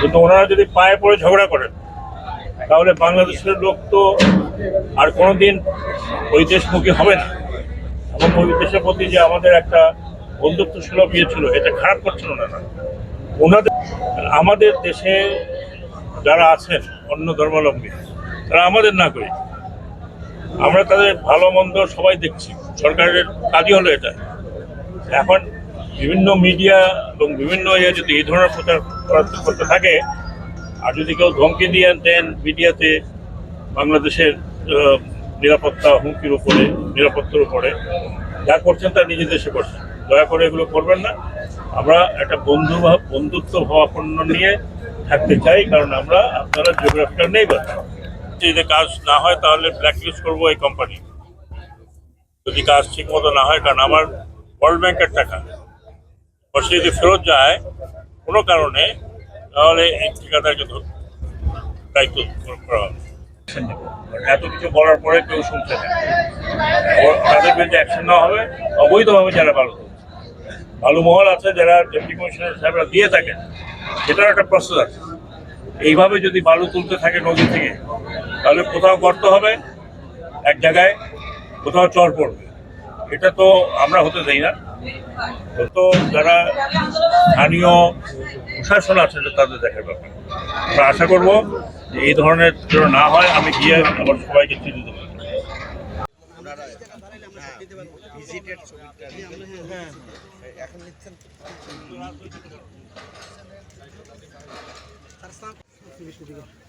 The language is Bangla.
কিন্তু ওনারা যদি পায়ে পড়ে ঝগড়া করেন, তাহলে বাংলাদেশের লোক তো আর কোনোদিন ওই দেশমুখী হবে না। এবং ওই দেশের প্রতি যে আমাদের একটা বন্ধুত্ব সুলভ ইয়ে ছিল এটা খারাপ করছিল না ওনাদের আমাদের দেশে যারা আছেন, অন্য ধর্মাবলম্বী, তারা আমাদের না করি আমরা তাদের ভালো, মন্দ সবাই দেখছি। সরকারের কাজই হলো এটা। এখন বিভিন্ন মিডিয়া এবং বিভিন্ন ইয়ে যদি এই ধরনের প্রচার করতে থাকে। আর যদি কেউ ধমকি দিয়ে দেন মিডিয়াতে, বাংলাদেশের নিরাপত্তা হুমকির উপরে, নিরাপত্তার উপরে, যা করছেন তা নিজের দেশে করছেন। দয়া করে এগুলো করবেন না। আমরা একটা বন্ধু বন্ধুত্ব ভাবাপন্ন নিয়ে থাকতে চাই, কারণ আমরা আপনারা জিওগ্রাফিটা নেই বা যদি কাজ না হয়, তাহলে ব্ল্যাকলিস্ট করব এই কোম্পানি যদি কাজ ঠিক মতো না হয়, কারণ আমার ওয়ার্ল্ড ব্যাংকের টাকা। বসে যদি ফেরত যায় কোনো কারণে, তাহলে এই ঠিকাদারকে দায়িত্ব করা হবে। এত কিছু বলার পরে কেউ শুনছে না। তাদের বিরুদ্ধে অ্যাকশন নেওয়া হবে। অবৈধভাবে যারা ভালো ভালো মহল আছে, যারা ডেপুটি কমিশনার সাহেবরা দিয়ে থাকেন সেটার একটা প্রসেস আছে। এইভাবে যদি বালু তুলতে থাকে নদী থেকে, তাহলে কোথাও গর্ত হবে, এক জায়গায় কোথাও চর পড়বে। এটা তো আমরা হতে দেই না। তো যারা স্থানীয় প্রশাসন আছে তাদের দেখার ব্যাপার আমরা আশা করব যে এই ধরনের যেন না হয়, আমি গিয়ে আবার সবাইকে চিঠি দেবো হ্যাঁ এখন তো?